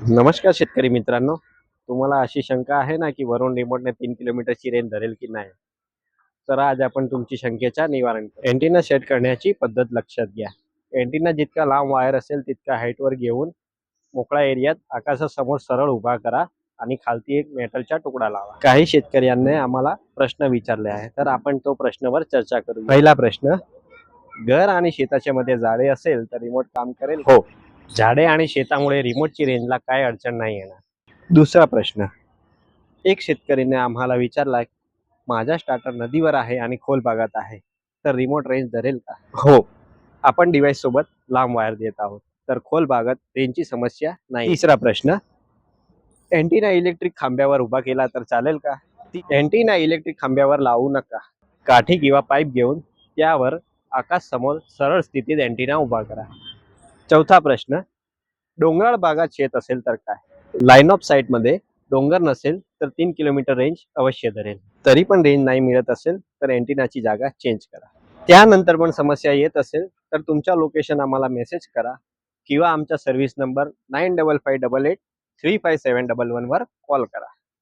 नमस्कार शेतकरी मित्रांनो. तुम्हाला अशी शंका आहे ना की वरून रिमोटने तीन किलोमीटरची रेंज धरेल की नाही? तर आज आपण तुमची शंकेचा निवारण करू. अँटिना सेट करण्याची पद्धत लक्षात घ्या. अँटिना जितका लांब वायर असेल तितका हाईटवर घेऊन मोकळ्या एरियात आकाशासमोर सरळ उभा करा आणि खालती एक मेटलचा तुकडा लावा. काही शेतकऱ्यांनी आम्हाला प्रश्न विचारले आहे तर आपण तो प्रश्नावर चर्चा करू पहिला प्रश्न घर आणि शेताच्या मध्ये जाळे असेल तर रिमोट काम करेल हो. झाडे आणि शेतामुळे रिमोटची रेंजला काय अडचण नाही येणार. दुसरा प्रश्न. एक शेतकरीने आम्हाला विचारला माझा स्टार्टर नदीवर आहे आणि खोल भागात आहे तर रिमोट रेंज धरेल का? हो. आपण डिव्हाइस सोबत लांब वायर देत आहोत तर खोल भागात रेंजची समस्या नाही. तिसरा प्रश्न. अँटिना इलेक्ट्रिक खांब्यावर उभा केला तर चालेल का? अँटिना इलेक्ट्रिक खांब्यावर लावू नका. काठी किंवा पाईप घेऊन त्यावर आकाश समोर सरळ स्थितीत अँटिना उभा करा. चौथा प्रश्न डोंगराळ भागात शेत असेल तर काय? लाईन ऑफ साईटमध्ये डोंगर नसेल तर तीन किलोमीटर रेंज अवश्य धरेल. तरी पण रेंज नाही मिळत असेल तर अँटिनाची जागा चेंज करा. त्यानंतर पण समस्या येत असेल तर तुमच्या लोकेशन आम्हाला मेसेज करा किंवा आमच्या service number nine double five double eight three five seven double one वर कॉल करा.